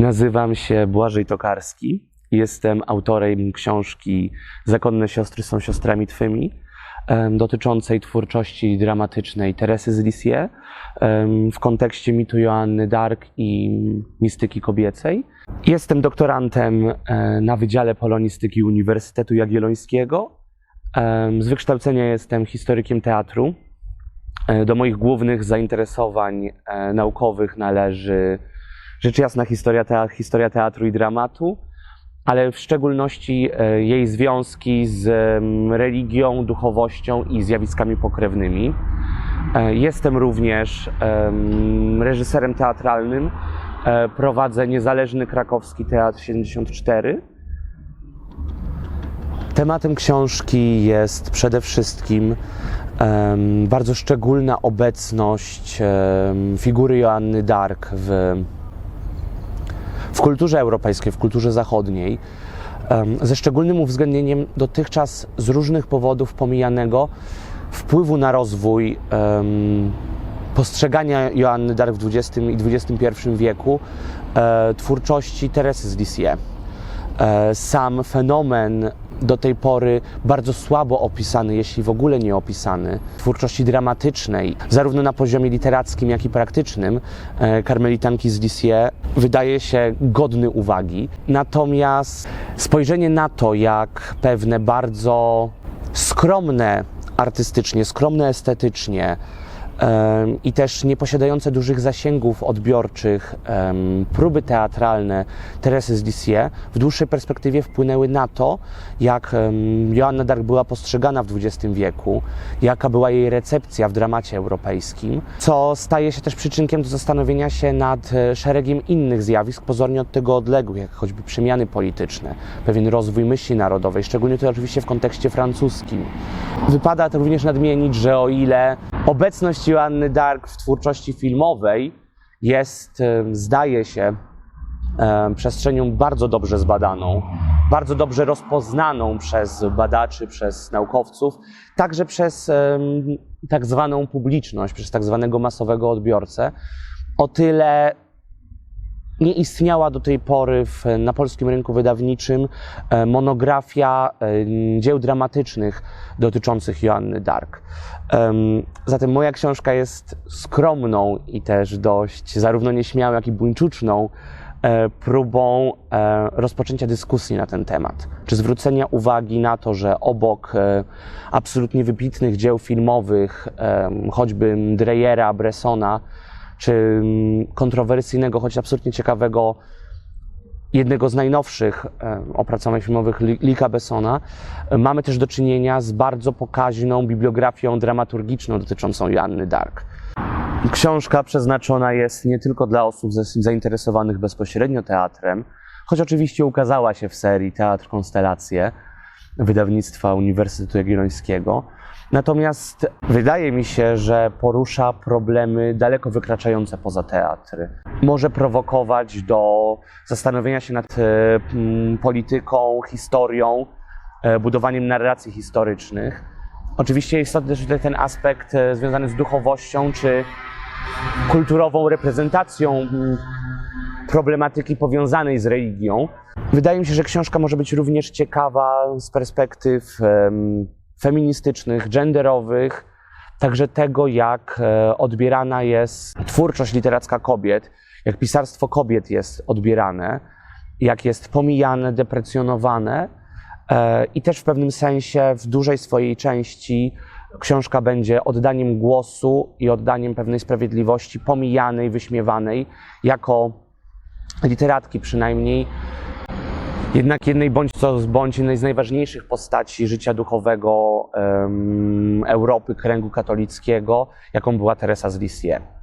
Nazywam się Błażej Tokarski. Jestem autorem książki Zakonne siostry są siostrami twymi, dotyczącej twórczości dramatycznej Teresy z Lisieux w kontekście mitu Joanny Dark i mistyki kobiecej. Jestem doktorantem e, na Wydziale Polonistyki Uniwersytetu Jagiellońskiego. Z wykształcenia jestem historykiem teatru. E, Do moich głównych zainteresowań e, naukowych należy rzecz jasna historia, tea- historia teatru i dramatu, ale w szczególności e, jej związki z em, religią, duchowością i zjawiskami pokrewnymi. E, Jestem również em, reżyserem teatralnym. E, Prowadzę niezależny krakowski Teatr 74. Tematem książki jest przede wszystkim bardzo szczególna obecność figury Joanny Dark w, w kulturze europejskiej, w kulturze zachodniej, ze szczególnym uwzględnieniem dotychczas z różnych powodów pomijanego wpływu na rozwój postrzegania Joanny Dark w XX i XXI wieku e, twórczości Teresy z Lisieux. E, sam fenomen do tej pory bardzo słabo opisany, jeśli w ogóle nie opisany, twórczości dramatycznej, zarówno na poziomie literackim, jak i praktycznym, e, karmelitanki z Lisieux, wydaje się godny uwagi. Natomiast spojrzenie na to, jak pewne bardzo skromne artystycznie, skromne estetycznie, i też nieposiadające dużych zasięgów odbiorczych próby teatralne Teresy z Lisieux w dłuższej perspektywie wpłynęły na to, jak Joanna Dark była postrzegana w XX wieku, jaka była jej recepcja w dramacie europejskim, co staje się też przyczynkiem do zastanowienia się nad e, szeregiem innych zjawisk, pozornie od tego odległych, jak choćby przemiany polityczne, pewien rozwój myśli narodowej, szczególnie to oczywiście w kontekście francuskim. Wypada to również nadmienić, że o ile obecność Joanny Dark w twórczości filmowej jest, zdaje się, przestrzenią bardzo dobrze zbadaną, bardzo dobrze rozpoznaną przez badaczy, przez naukowców, także przez tak zwaną publiczność, przez tak zwanego masowego odbiorcę. O tyle nie istniała do tej pory w, na polskim rynku wydawniczym e, monografia e, dzieł dramatycznych dotyczących Joanny Dark. Em, Zatem moja książka jest skromną i też dość zarówno nieśmiałą, jak i buńczuczną e, próbą rozpoczęcia dyskusji na ten temat, czy zwrócenia uwagi na to, że obok absolutnie wybitnych dzieł filmowych, choćby Dreyera, Bressona, czy mm, kontrowersyjnego, choć absolutnie ciekawego, jednego z najnowszych e, opracowań filmowych Li- Lika Bessona, mamy też do czynienia z bardzo pokaźną bibliografią dramaturgiczną dotyczącą Joanny Dark. Książka przeznaczona jest nie tylko dla osób zainteresowanych bezpośrednio teatrem, choć oczywiście ukazała się w serii Teatr Konstelacje wydawnictwa Uniwersytetu Jagiellońskiego. Natomiast wydaje mi się, że porusza problemy daleko wykraczające poza teatry. Może prowokować do zastanowienia się nad e, polityką, historią, e, budowaniem narracji historycznych. Oczywiście istotny też ten aspekt e, związany z duchowością czy kulturową reprezentacją problematyki powiązanej z religią. Wydaje mi się, że książka może być również ciekawa z perspektyw feministycznych, genderowych, także tego, jak e, odbierana jest twórczość literacka kobiet, jak pisarstwo kobiet jest odbierane, jak jest pomijane, deprecjonowane e, i też w pewnym sensie w dużej swojej części książka będzie oddaniem głosu i oddaniem pewnej sprawiedliwości pomijanej, wyśmiewanej jako literatki przynajmniej, jednak jednej bądź co bądź jednej z najważniejszych postaci życia duchowego em, Europy, kręgu katolickiego, jaką była Teresa z Lisieux.